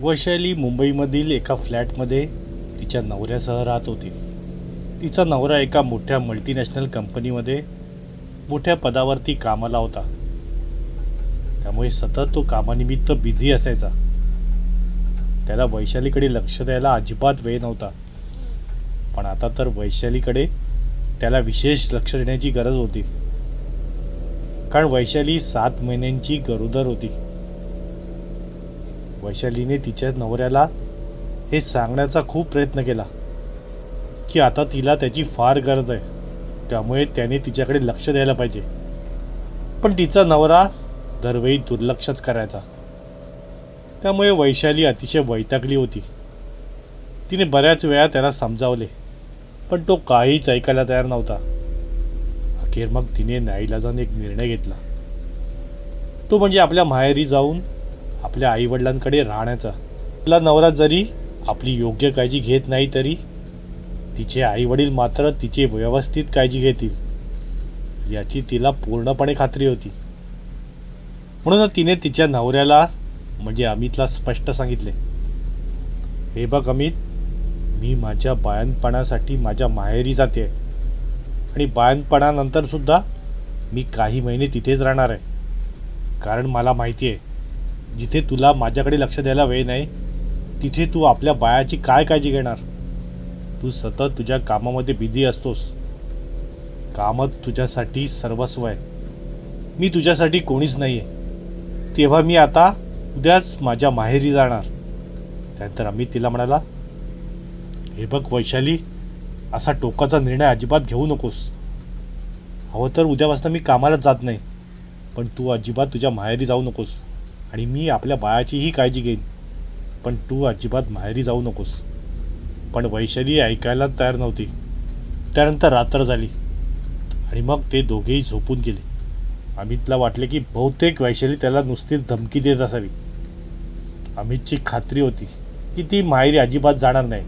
वैशाली मुंबईमधील एका फ्लॅटमध्ये तिच्या नवऱ्यासह राहत होती. तिचा नवरा एका मोठ्या मल्टीनॅशनल कंपनीमध्ये मोठ्या पदावरती कामाला होता. त्यामुळे सतत तो कामानिमित्त बिझी असायचा. त्याला वैशालीकडे लक्ष द्यायला अजिबात वेळ नव्हता. पण आता तर वैशालीकडे त्याला विशेष लक्ष देण्याची गरज होती. कारण वैशाली सात महिन्यांची गरोदर होती. वैशालीने तिच्या नवऱ्याला हे सांगण्याचा खूप प्रयत्न केला की आता तिला त्याची फार गरज आहे. त्यामुळे त्याने तिच्याकडे लक्ष द्यायला पाहिजे. पण तिचा नवरा दरवेळी दुर्लक्षच करायचा. त्यामुळे वैशाली अतिशय वैतागली होती. तिने बऱ्याच वेळा त्याला समजावले पण तो काहीच ऐकायला तयार नव्हता. अखेर मग तिने नाईलाजाने एक निर्णय घेतला. तो म्हणजे आपल्या माहेरी जाऊन आपल्या आईवडिलांकडे राहण्याचा. आपला नवरा जरी आपली योग्य काळजी घेत नाही तरी तिचे आईवडील मात्र तिची व्यवस्थित काळजी घेतील याची तिला पूर्णपणे खात्री होती. म्हणूनच तिने तिच्या नवऱ्याला म्हणजे अमितला स्पष्ट सांगितले हे बघ अमित मी माझ्या बाळणपणासाठी माझ्या माहेरी जाते आणि बाळणपणानंतर सुद्धा मी काही महिने तिथेच राहणार आहे. कारण मला माहिती आहे जिथे तुला माझ्याकडे लक्ष द्यायला वेळ नाही तिथे तू आपल्या बायाची काय काळजी घेणार? तू सतत तुझ्या कामामध्ये बिझी असतोस. कामच तुझ्यासाठी सर्वस्व आहे. मी तुझ्यासाठी कोणीच नाही आहे तेव्हा मी आता उद्याच माझ्या माहेरी जाणार. त्यानंतर अमित तिला म्हणाला हे बघ वैशाली असा टोकाचा निर्णय अजिबात घेऊ नकोस. हवं तर उद्यापासून मी कामाला जात नाही पण तू अजिबात तुझ्या माहेरी जाऊ नकोस. आणि मी आपल्या बाळाचीही काळजी घेईन. पण तू अजिबात माहेरी जाऊ नकोस. पण वैशाली ऐकायला तयार नव्हती. त्यानंतर रात्र झाली. आणि मग ते दोघेही झोपून गेले. अमितला वाटले की बहुतेक वैशाली त्याला नुसतीच धमकी देत असावी. अमितची खात्री होती की ती माहेरी अजिबात जाणार नाही.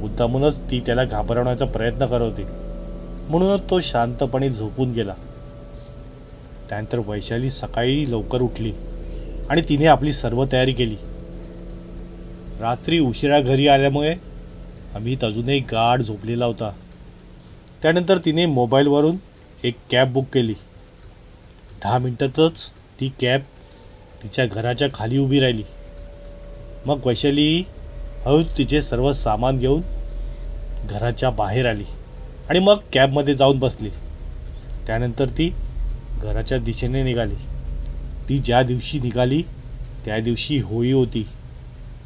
मुद्दामूनच ती त्याला घाबरवण्याचा प्रयत्न करत होती. म्हणूनच तो शांतपणे झोपून गेला. त्यानंतर वैशाली सकाळी लवकर उठली. आणि तिने आपली सर्व तयारी केली. रात्री उशिरा घरी आल्यामुळे अमित अजूनही गाढ झोपलेला होता. त्यानंतर तिने मोबाईलवरून एक कॅब बुक केली. दहा मिनटातच ती कॅब तिच्या घराच्या खाली उभी राहिली. मग वैशाली हळूच तिचे सर्व सामान घेऊन घराच्या बाहेर आली आणि मग कॅबमध्ये जाऊन बसली. त्यानंतर ती घराच्या दिशेने निघाली. ती ज्या दिवशी निघाली त्या दिवशी होळी होती.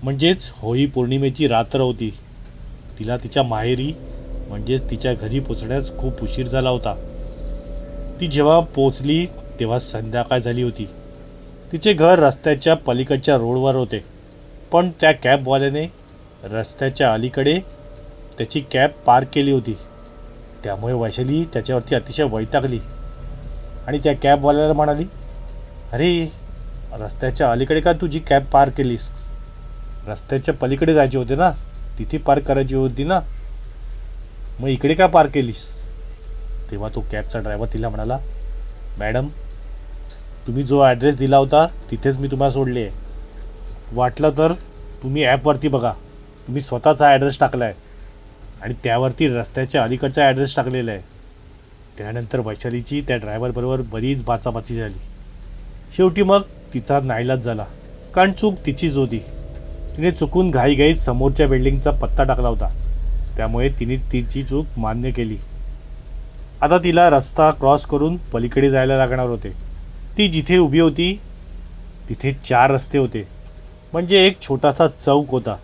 म्हणजेच होळी पौर्णिमेची रात्र होती. तिला तिच्या माहेरी म्हणजेच तिच्या घरी पोचण्यास खूप उशीर झाला होता. ती जेव्हा पोचली तेव्हा संध्याकाळ झाली होती. तिचे घर रस्त्याच्या पलीकडच्या रोडवर होते. पण त्या कॅबवाल्याने रस्त्याच्या अलीकडे त्याची कॅब पार्क केली होती. त्यामुळे वैशाली त्याच्यावरती अतिशय वैतागली. आणि त्या कॅबवाल्याला म्हणाली अरे रस्त्याच्या अलीकडे का तुझी कॅब पार्क केलीस? रस्त्याच्या पलीकडे जायचे होते ना? तिथे पार्क करायची होती ना? मग इकडे का पार्क केलीस? तेव्हा तो कॅबचा ड्रायव्हर तिला म्हणाला मॅडम तुम्ही जो ॲड्रेस दिला होता तिथेच मी तुम्हाला सोडले आहे. वाटलं तर तुम्ही ॲपवरती बघा. तुम्ही स्वतःचा ॲड्रेस टाकला आहे आणि त्यावरती रस्त्याच्या अलीकडचा ॲड्रेस टाकलेला आहे. त्यानंतर वैशालीची त्या ड्रायव्हरबरोबर बरीच बाचाबाची झाली. शेवटी मग तिचा नाईलाज झाला. कारण चूक तिचीच होती. तिने चुकून घाईघाईत समोरच्या बिल्डिंगचा पत्ता टाकला होता. त्यामुळे तिने तिची चूक मान्य केली. आता तिला रस्ता क्रॉस करून पलीकडे जायला लागणार होते. ती जिथे उभी होती तिथे चार रस्ते होते. म्हणजे एक छोटासा चौक होता.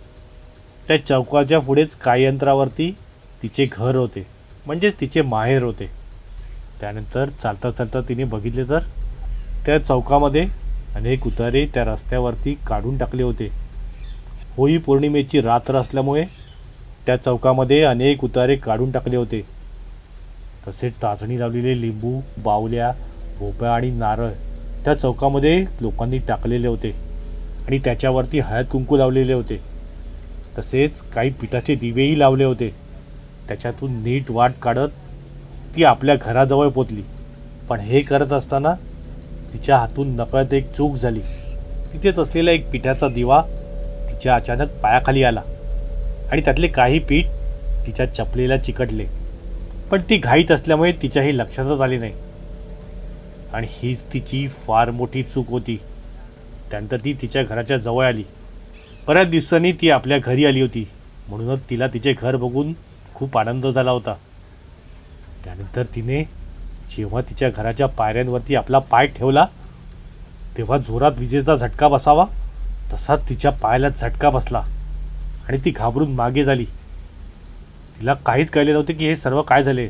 त्या चौकाच्या पुढेच काही अंतरावरती तिचे घर होते. म्हणजे तिचे माहेर होते. त्यानंतर चालता चालता तिने बघितले तर त्या चौकामध्ये अनेक उतारे त्या रस्त्यावरती काढून टाकले होते. होळी पौर्णिमेची रात्र असल्यामुळे त्या चौकामध्ये अनेक उतारे काढून टाकले होते. तसेच टाचणी लावलेले लिंबू बावल्या भोपळा आणि नारळ त्या चौकामध्ये लोकांनी टाकलेले होते आणि त्याच्यावरती हळद कुंकू लावलेले होते. तसेच काही पिठाचे दिवेही लावले होते. त्याच्यातून नीट वाट काढत ती आपल्या घराजवळ पोचली. पण हे करत असताना तिच्या हातून नकळत एक चूक झाली. तिथेच असलेला एक पिठाचा दिवा तिच्या अचानक पायाखाली आला आणि त्यातले काही पीठ तिच्या चपलीला चिकटले. पण ती घाईत असल्यामुळे तिच्याही लक्षातच आली नाही. आणि हीच तिची फार मोठी चूक होती. त्यानंतर ती तिच्या घराच्या जवळ आली. बऱ्याच दिवसांनी ती आपल्या घरी आली होती. म्हणूनच तिला तिचे घर बघून खूप आनंद झाला होता. त्यानंतर तिने जेव्हा तिच्या घराच्या पायऱ्यांवरती आपला पाय ठेवला तेव्हा जोरात विजेचा झटका बसावा तसाच तिच्या पायाला झटका बसला. आणि ती घाबरून मागे झाली. तिला काहीच कळले नव्हते की हे सर्व काय झाले.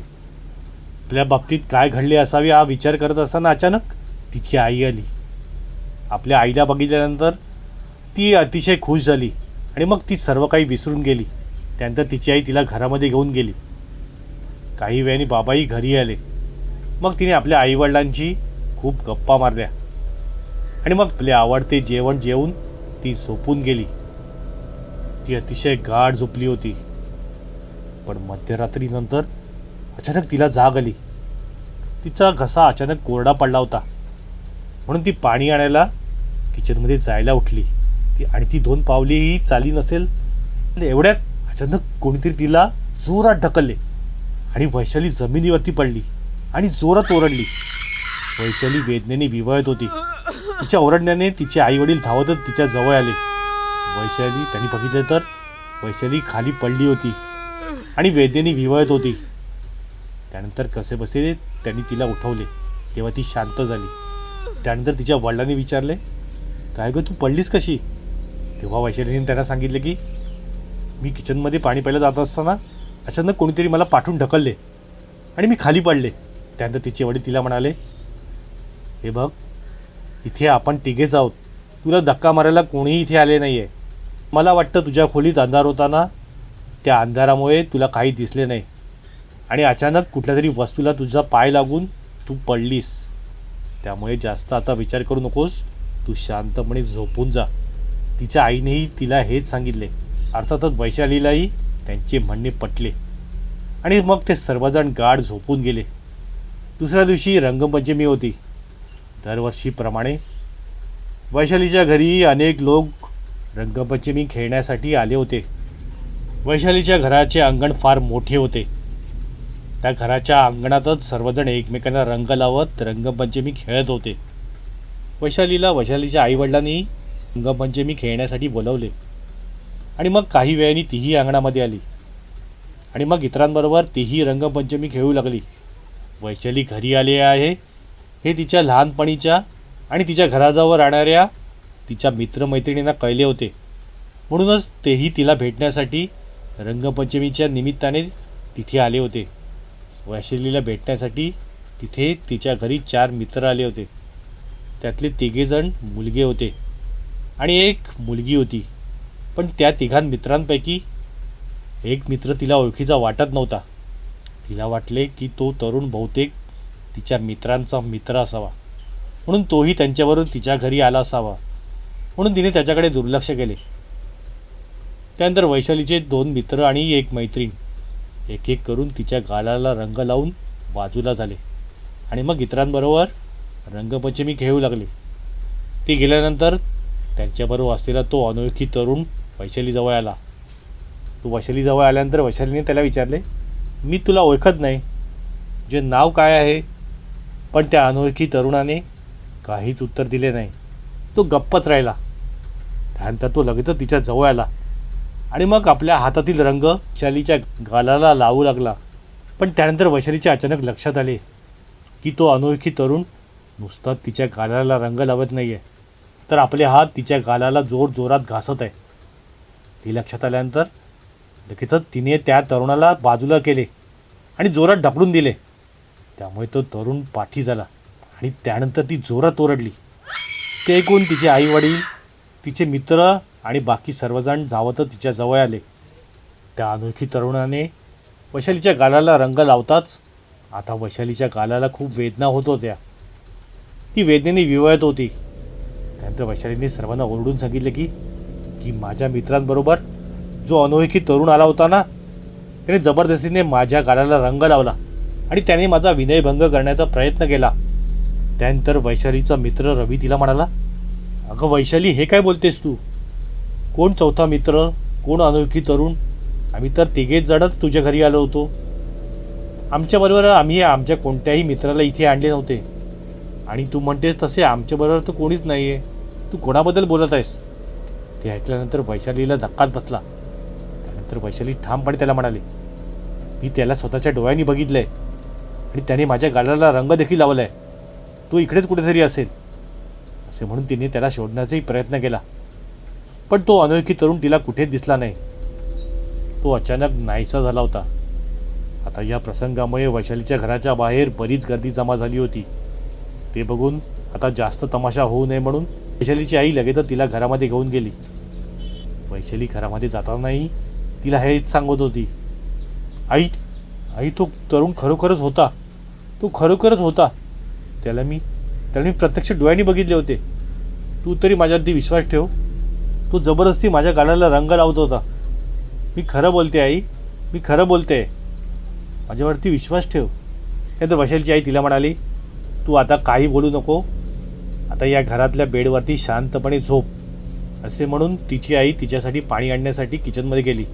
आपल्या बाबतीत काय घडले असावे हा विचार करत असताना अचानक तिची आई आली. आपल्या आईला बघितल्यानंतर ती अतिशय खुश झाली आणि मग ती सर्व काही विसरून गेली. त्यानंतर तिची आई तिला घरामध्ये घेऊन गेली. काही वेळाने बाबाही घरी आले. मग तिने आपल्या आईवडिलांची खूप गप्पा मारल्या. आणि मग आपले आवडते जेवण जेवून ती झोपून गेली. ती अतिशय गाढ झोपली होती. पण मध्यरात्रीनंतर अचानक तिला जाग आली. तिचा घसा अचानक कोरडा पडला होता. म्हणून ती पाणी आणायला किचनमध्ये जायला उठली. ती आणि ती दोन पावलीही चाली नसेल. एवढ्यात अचानक कोणीतरी तिला जोरात ढकलले आणि वैशाली जमिनीवरती पडली. आणि जोरात ओरडली. वैशाली वेदनेने विवळत होती. तिच्या ओरडण्याने तिचे आई वडील धावतच तिच्या जवळ आले. वैशाली त्यांनी बघितलं तर वैशाली खाली पडली होती आणि वेदनेने विवळत होती. त्यानंतर कसे बसे त्यांनी तिला उठवले. तेव्हा ती शांत झाली. त्यानंतर तिच्या वडिलांनी विचारले काय गं तू पडलीस कशी? तेव्हा वैशालीने त्यांना सांगितले की मी किचनमध्ये पाणी प्यायला जात असताना अचानक कोणीतरी मला पाठवून ढकलले आणि मी खाली पडले. त्यानंतर तिचे वडील तिला म्हणाले हे बघ इथे आपण तिघेच आहोत. तुला धक्का मारायला कोणीही इथे आले नाही आहे मला वाटतं तुझ्या खोलीत अंधार होताना त्या अंधारामुळे तुला काही दिसले नाही. आणि अचानक कुठल्या तरी वस्तूला तुझा पाय लागून तू पडलीस. त्यामुळे जास्त आता विचार करू नकोस. तू शांतपणे झोपून जा. तिच्या आईनेही तिला हेच सांगितले. अर्थातच वैशालीलाही त्यांचे म्हणणे पटले. आणि मग ते सर्वजण गाढ झोपून गेले. दुसऱ्या दिवशी रंगपंचमी होती. दरवर्षीप्रमाणे वैशालीच्या घरी अनेक लोक रंगपंचमी खेळण्यासाठी आले होते. वैशालीच्या घराचे अंगण फार मोठे होते. त्या घराच्या अंगणातच सर्वजण एकमेकांना रंग लावत रंगपंचमी खेळत होते. वैशालीला वैशालीच्या आईवडिलांनी रंगपंचमी खेळण्यासाठी बोलवले. आणि मग काही वेळाने तीही अंगणामध्ये आली. आणि मग इतरांबरोबर तीही रंगपंचमी खेळू लागली. वैशाली घरी आली आहे. हे तिच्या लहानपणीच्या आणि तिच्या घराजवळ राहणाऱ्या तिच्या मित्रमैत्रिणींना कळले होते. म्हणूनच तेही तिला भेटण्यासाठी रंगपंचमीच्या निमित्ताने तिथे आले होते. वैशालीला भेटण्यासाठी तिथे तिच्या घरी चार मित्र आले होते. त्यातले तिघेजण मुलगे होते आणि एक मुलगी होती. पण त्या तिघां मित्रांपैकी एक मित्र तिला ओळखीचा वाटत नव्हता. तिला वाटले की तो तरुण बहुतेक तिच्या मित्रांचा मित्र असावा. म्हणून तोही त्यांच्याबरोबर तिच्या घरी आला असावा. म्हणून तिने त्याच्याकडे दुर्लक्ष केले. त्यानंतर वैशालीचे दोन मित्र आणि एक मैत्रीण एक एक करून तिच्या गालाला रंग लावून बाजूला झाले. आणि मग इतरांबरोबर रंगपंचमी खेळू लागले. ती गेल्यानंतर त्यांच्याबरोबर असलेला तो अनोळखी तरुण वैशालीजवळ आला. तो वैशालीजवळ आल्यानंतर वैशालीने त्याला विचारले मी तुला ओळखत नाही. जे नाव काय आहे? पण त्या अनोळखी तरुणाने काहीच उत्तर दिले नाही. तो गप्पच राहिला. त्यानंतर तो लगेचच तिच्या जवळ आला आणि मग आपल्या हातातील रंग शालीच्या गालाला लावू लागला. पण त्यानंतर वैशालीच्या अचानक लक्षात आले की तो अनोळखी तरुण नुसता तिच्या गालाला रंग लावत नाही आहे तर आपले हात तिच्या गालाला जोर जोरात घासत आहे. ती लक्षात आल्यानंतर लगेचच तिने त्या तरुणाला बाजूला केले आणि जोरात ढकलून दिले. त्यामुळे तो तरुण पाठी झाला आणि त्यानंतर ती जोरात ओरडली. ते ऐकून तिचे आईवडील तिचे मित्र आणि बाकी सर्वजण धावतच तिच्या जवळ आले. त्या अनोळखी तरुणाने वैशालीच्या गालाला रंग लावताच आता वैशालीच्या गालाला खूप वेदना होत होत्या. ती वेदनेने विवळत होती. त्यानंतर वैशालीने सर्वांना ओरडून सांगितले की की माझ्या मित्रांबरोबर जो अनोळखी तरुण आला होता ना त्याने जबरदस्तीने माझ्या गाड्याला रंग लावला आणि त्याने माझा विनयभंग करण्याचा प्रयत्न केला. त्यानंतर वैशालीचा मित्र रवी तिला म्हणाला अगं वैशाली हे काय बोलतेस तू? कोण चौथा मित्र? कोण अनोळखी तरुण? आम्ही तर तिघेच जणच तुझ्या घरी आलो होतो. आमच्याबरोबर आम्ही आमच्या कोणत्याही मित्राला इथे आणले नव्हते. आणि तू म्हणतेस तसे आमच्याबरोबर तर कोणीच नाही आहे तू कोणाबद्दल बोलत आहेस? ते ऐकल्यानंतर वैशालीला धक्काच बसला. तर वैशाली ठामपणे त्याला म्हणाली मी त्याला स्वतःच्या डोळ्यांनी बघितलंय आणि त्याने माझ्या गाड्याला रंग देखील लावलाय. तो इकडेच कुठेतरी असेल. असे म्हणून तिने त्याला शोधण्याचाही प्रयत्न केला. पण तो अनोळखी तरुण तिला कुठेच दिसला नाही. तो अचानक नाहीसा झाला होता. आता या प्रसंगामुळे वैशालीच्या घराच्या बाहेर बरीच गर्दी जमा झाली होती. ते बघून आता जास्त तमाशा होऊ नये म्हणून वैशालीची आई लगेच तिला घरामध्ये घेऊन गेली. वैशाली घरामध्ये जातानाही तिला हेच सांगत होती. आई आई तो तरुण खरोखरच होता. तो खरोखरच होता. त्याला मी त्याला मी प्रत्यक्ष डोळ्यांनी बघितले होते. तू तरी माझ्यावरती विश्वास ठेव. तो जबरदस्ती माझ्या गाण्याला रंग लावत होता. मी खरं बोलते आई. मी खरं बोलते. माझ्यावरती विश्वास ठेव. या तर वशालची आई तिला म्हणाली तू आता काही बोलू नको. आता या घरातल्या बेडवरती शांतपणे झोप. असे म्हणून तिची आई तिच्यासाठी पाणी आणण्यासाठी किचनमध्ये गेली.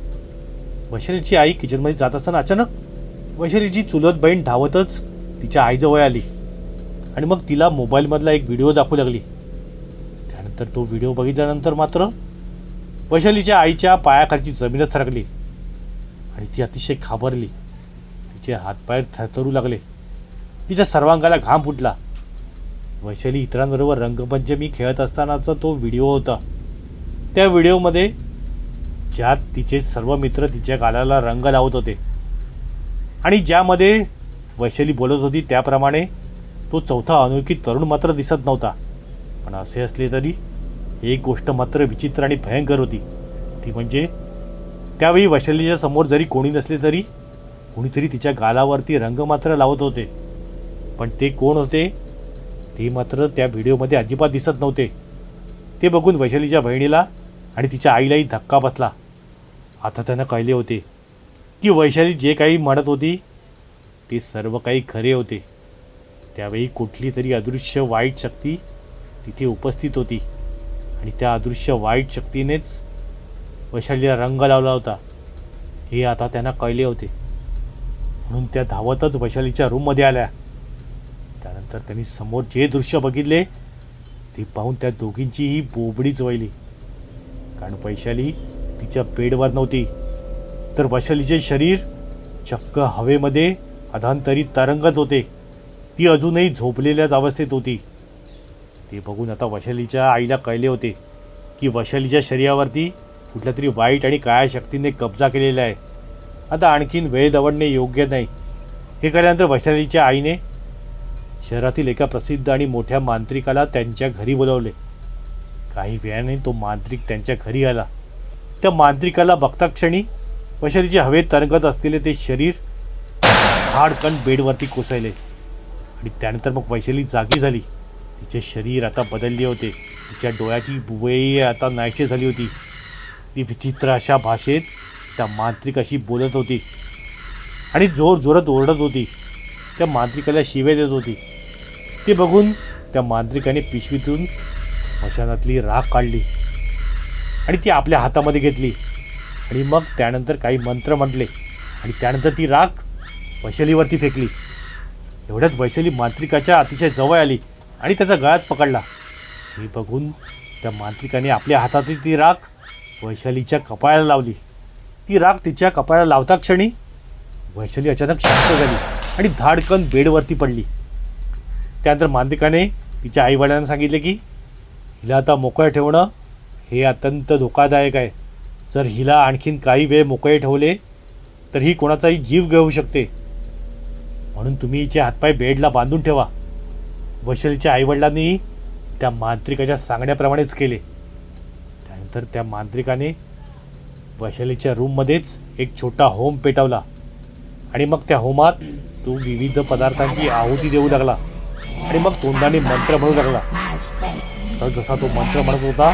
वैशालीची आई किचनमध्ये जात असताना अचानक वैशालीची चुलत बहीण धावतच तिच्या आईजवळ आली. आणि मग तिला मोबाईलमधला एक व्हिडिओ दाखवू लागली. त्यानंतर तो व्हिडिओ बघितल्यानंतर मात्र वैशालीच्या आईच्या पायाखालची जमीनच सरकली. आणि ती अतिशय घाबरली. तिचे हातपाय थरथरू लागले. तिच्या सर्वांगाला घाम फुटला. वैशाली इतरांबरोबर रंगपंचमी खेळत असतानाचा तो व्हिडिओ होता. त्या व्हिडिओमध्ये ज्यात तिचे सर्व मित्र तिच्या गालाला रंग लावत होते. आणि ज्यामध्ये वैशाली बोलत होती त्याप्रमाणे तो चौथा अनोळखी तरुण मात्र दिसत नव्हता. पण असे असले तरी एक गोष्ट मात्र विचित्र आणि भयंकर होती. ती म्हणजे त्यावेळी वैशालीच्या समोर जरी कोणी नसले तरी कोणीतरी तिच्या गालावरती रंग मात्र लावत होते. पण ते कोण होते? ते मात्र त्या व्हिडिओमध्ये अजिबात दिसत नव्हते. ते बघून वैशालीच्या बहिणीला आणि तिच्या आईलाही धक्का बसला. आता त्यांना कळले होते की वैशाली जे काही म्हणत होती ते सर्व काही खरे होते. त्यावेळी कुठली तरी अदृश्य वाईट शक्ती तिथे उपस्थित होती आणि त्या अदृश्य वाईट शक्तीनेच वैशालीला रंग लावला होता. हे आता त्यांना कळले होते. म्हणून त्या धावतच वैशालीच्या रूममध्ये आल्या. त्यानंतर त्यांनी समोर जे दृश्य बघितले ते पाहून त्या दोघींचीही बोबडीच वळली. कारण वैशाली तिच्या बेडवर नव्हती. तर वैशालीचे शरीर चक्क हवेमध्ये अधांतरी तरंगत होते. ती अजूनही झोपलेल्याच अवस्थेत होती. ते बघून आता वैशालीच्या आईला कळले होते की वैशालीच्या शरीरावरती कुठल्या तरी वाईट आणि काळ्या शक्तीने कब्जा केलेला आहे. आता आणखीन वेळ दवडणे योग्य नाही. हे केल्यानंतर वैशालीच्या आईने शहरातील एका प्रसिद्ध आणि मोठ्या मांत्रिकाला त्यांच्या घरी बोलवले. काही वेळाने तो मांत्रिक त्यांच्या घरी आला. त्या मांत्रिकाला बघता क्षणी वैशालीचे हवेत तरंगत असलेले ते शरीर हाडकण बेडवरती कोसळले. आणि त्यानंतर मग वैशाली जागी झाली. तिचे शरीर आता बदलले होते. तिच्या डोळ्याची बुबई आता नाहीशी झाली होती. ती विचित्र अशा भाषेत त्या मांत्रिकाशी बोलत होती. आणि जोर जोरात ओरडत होती. त्या मांत्रिकाला शिवे देत होती. ते बघून त्या मांत्रिकाने पिशवीतून स्मशानातली राख काढली. आणि ती आपल्या हातामध्ये घेतली. आणि मग त्यानंतर काही मंत्र म्हटले. आणि त्यानंतर ती राख वैशालीवरती फेकली. एवढ्यात वैशाली मांत्रिकाच्या अतिशय जवळ आली आणि त्याचा गळाच पकडला. हे बघून त्या मांत्रिकाने आपल्या हातातली ती राख वैशालीच्या कपाळाला लावली. ती राख तिच्या कपाळाला लावता क्षणी वैशाली अचानक शांत झाली आणि धाडकन बेडवरती पडली. त्यानंतर मांत्रिकाने तिच्या आईवडिलांना सांगितले की हिला आता मोकळं ठेवणं हे अत्यंत धोकादायक आहे. जर हिला आणखीन काही वेळ मोकळे ठेवले तर ही कोणाचाही जीव घेऊ शकते. म्हणून तुम्ही हिचे हातपाय बेडला बांधून ठेवा. वशलीच्या आईवडिलांनीही त्या मांत्रिकाच्या सांगण्याप्रमाणेच केले. त्यानंतर त्या मांत्रिकाने वैशालीच्या रूममध्येच एक छोटा होम पेटवला. आणि मग त्या होमात तो विविध पदार्थांची आहुती देऊ लागला. आणि मग तोंडाने मंत्र म्हणू लागला. तर जसा तो मंत्र म्हणत होता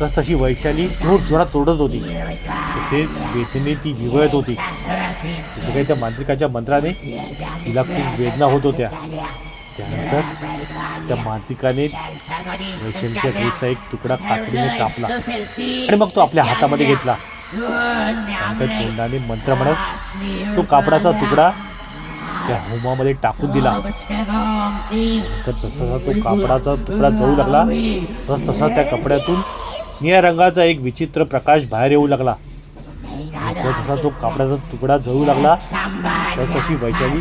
तस तशी वैशाली खूप जोरात तोडत होती. तसेच वेदने ती विवळत होती. जसं काही त्या मांत्रिकाच्या मंत्राने तिला खूप वेदना होत होत्या. त्यानंतर त्या मांत्रिकाने वैशालीच्या ड्रेसचा एक तुकडा कात्रीने कापला आणि मग तो आपल्या हातामध्ये घेतला. तोंडाने मंत्र म्हणत तो कापडाचा तुकडा त्या होमामध्ये टाकून दिला. तर तसा तो कापडाचा तुकडा जळू लागला. तस तसा त्या कपड्यातून निळ्या रंगाचा एक विचित्र प्रकाश बाहेर येऊ लागला. जसा तो कापडाचा तुकडा जळू लागला. तस तशी वैशाली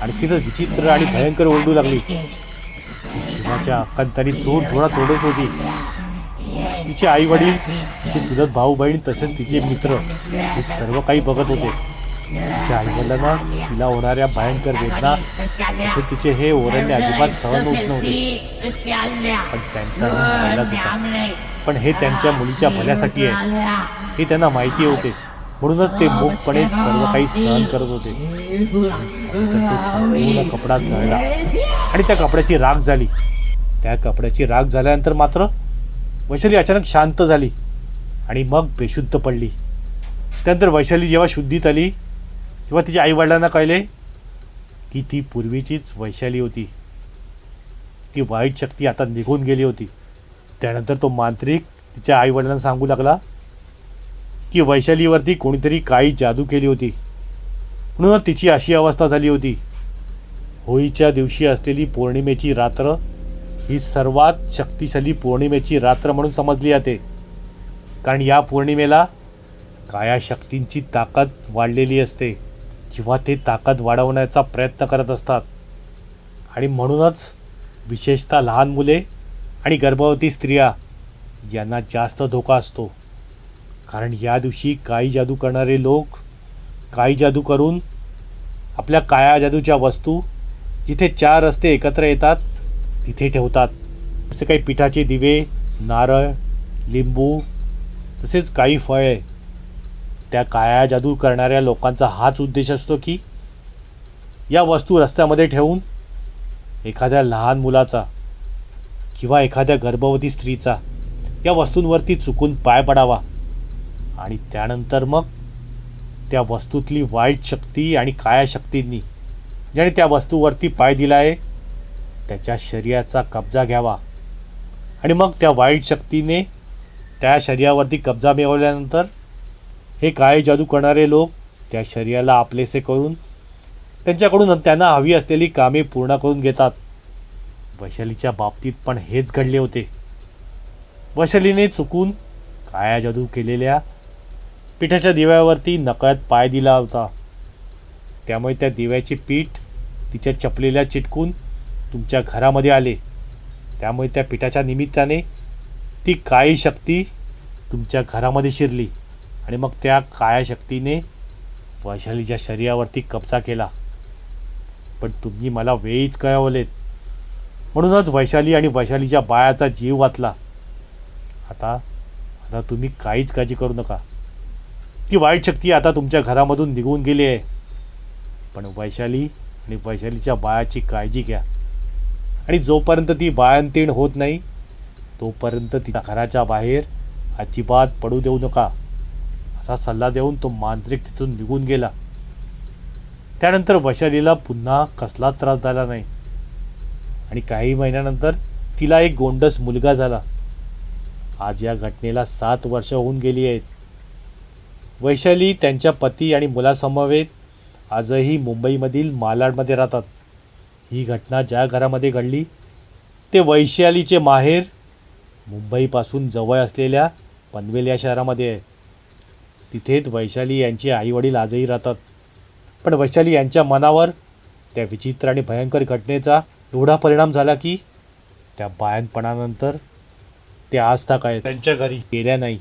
आणखीनच विचित्र आणि भयंकर ओरडू लागली. तिच्या अक्कांतानी चोर थोडा तोडत होती. तिचे आई वडील तिचे चुलत भाऊ बहीण तसेच तिचे मित्र हे सर्व काही बघत होते. तिच्या आई ना तिला होणाऱ्या भयंकर वेदना असे तिचे हे ओरडणे अजिबात सहन होत नव्हते. पण त्यांचा होता पण हे त्यांच्या मुलीच्या भल्यासाठी आहे. हे त्यांना माहिती होते. म्हणूनच ते मूकपणे सर्व काही सहन करत होते. संपूर्ण कपडा जळला. आणि त्या कपड्याची राग झाली. त्या कपड्याची राख झाल्यानंतर मात्र वैशाली अचानक शांत झाली. आणि मग बेशुद्ध पडली. त्यानंतर वैशाली जेव्हा शुद्धीत आली किंवा तिच्या आईवडिलांना कळले की ती पूर्वीचीच वैशाली होती. ती वाईट शक्ती आता निघून गेली होती. त्यानंतर तो मांत्रिक तिच्या आईवडिलांना सांगू लागला की वैशालीवरती कोणीतरी काही जादू केली होती. म्हणून तिची अशी अवस्था झाली होती. होळीच्या दिवशी असलेली पौर्णिमेची रात्र ही सर्वात शक्तिशाली पौर्णिमेची रात्र म्हणून समजली जाते. कारण या पौर्णिमेला काया शक्तींची ताकद वाढलेली असते. किंवा ते ताकद वाढवण्याचा प्रयत्न करत असतात. आणि म्हणूनच विशेषतः लहान मुले आणि गर्भवती स्त्रिया यांना जास्त धोका असतो. कारण या दिवशी काही जादू करणारे लोक काही जादू करून आपल्या काया जादूच्या वस्तू जिथे चार रस्ते एकत्र येतात तिथे ठेवतात. जसे काही पिठाचे दिवे नारळ लिंबू तसेच काही फळे त्या काया जादू करणाऱ्या लोकांचा हाच उद्देश असतो की या वस्तू रस्त्यामध्ये ठेवून एखाद्या लहान मुलाचा किंवा एखाद्या गर्भवती स्त्रीचा या वस्तूंवरती चुकून पाय पडावा आणि त्यानंतर मग त्या वस्तूतली वाईट शक्ती आणि काया शक्तींनी ज्याने त्या वस्तूवरती पाय दिला आहे त्याच्या शरीराचा कब्जा घ्यावा. आणि मग त्या वाईट शक्तीने त्या शरीरावरती कब्जा मिळवल्यानंतर हे काळे जादू करणारे लोक? त्या शरीराला आपलेसे करून? त्यांच्याकडून त्यांना हवी असलेली कामे पूर्ण करून घेतात. वैशालीच्या बाबतीत पण हेच घडले होते. वैशालीने चुकून काया जादू केलेल्या पिठाच्या दिव्यावरती नकळत पाय दिला होता. त्यामुळे त्या दिव्याचे पीठ तिच्या चपलेला चिटकून तुमच्या घरामध्ये आले. त्यामुळे त्या पिठाच्या निमित्ताने ती काळी शक्ती तुमच्या घरामध्ये शिरली. आणि मग त्या काया शक्तीने वैशालीच्या शरीरावरती कब्जा केला. पण तुम्ही मला वेळीच कळवलेत. म्हणूनच वैशाली आणि वैशालीच्या बायाचा जीव वाचला. आता आता तुम्ही काहीच काळजी करू नका. ती वाईट शक्ती आता तुमच्या घरामधून निघून गेली आहे. पण वैशाली आणि वैशालीच्या बाळाची काळजी घ्या. आणि जोपर्यंत ती बाळंतीण होत नाही तोपर्यंत तिच्या घराच्या बाहेर अजिबात पडू देऊ नका. असा सल्ला देऊन तो मांत्रिक तिथून निघून गेला. त्यानंतर वैशालीला पुन्हा कसला त्रास झाला नाही. आणि काही महिन्यानंतर तिला एक गोंडस मुलगा झाला. आज या घटनेला सात वर्ष होऊन गेली आहेत. वैशाली त्यांच्या पती आणि मुलासमवेत आजही मुंबईमधील मालाडमध्ये राहतात. ही घटना ज्या घरामध्ये घडली ते वैशालीचे माहेर मुंबईपासून जवळ असलेल्या पनवेल या शहरामध्ये आहे. तिथेच वैशाली यांचे आईवडील आजही राहतात. पण वैशाली यांच्या मनावर त्या विचित्र आणि भयंकर घटनेचा एवढा परिणाम झाला की त्या बायनपणानंतर ते आज तक आहेत. त्यांच्या घरी गेल्या नाही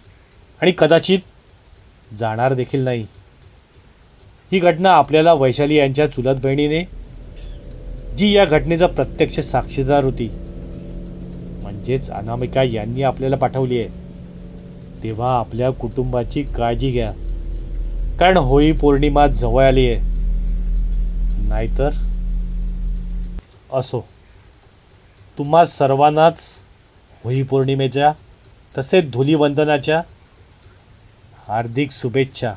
आणि कदाचित जाणार देखील नाही. ही घटना आपल्याला वैशाली यांच्या चुलत बहिणीने जी या घटनेचा प्रत्यक्ष साक्षीदार होती म्हणजेच अनामिका यांनी आपल्याला पाठवली आहे. तेव्हा आपल्या कुटुंबाची काळजी घ्या. कारण होळी पौर्णिमा जवळ आली आहे. नाहीतर? असो. तुम्हा सर्वांनाच होळी पौर्णिमेच्या तसेच धुलीवंदनाच्या हार्दिक शुभेच्छा.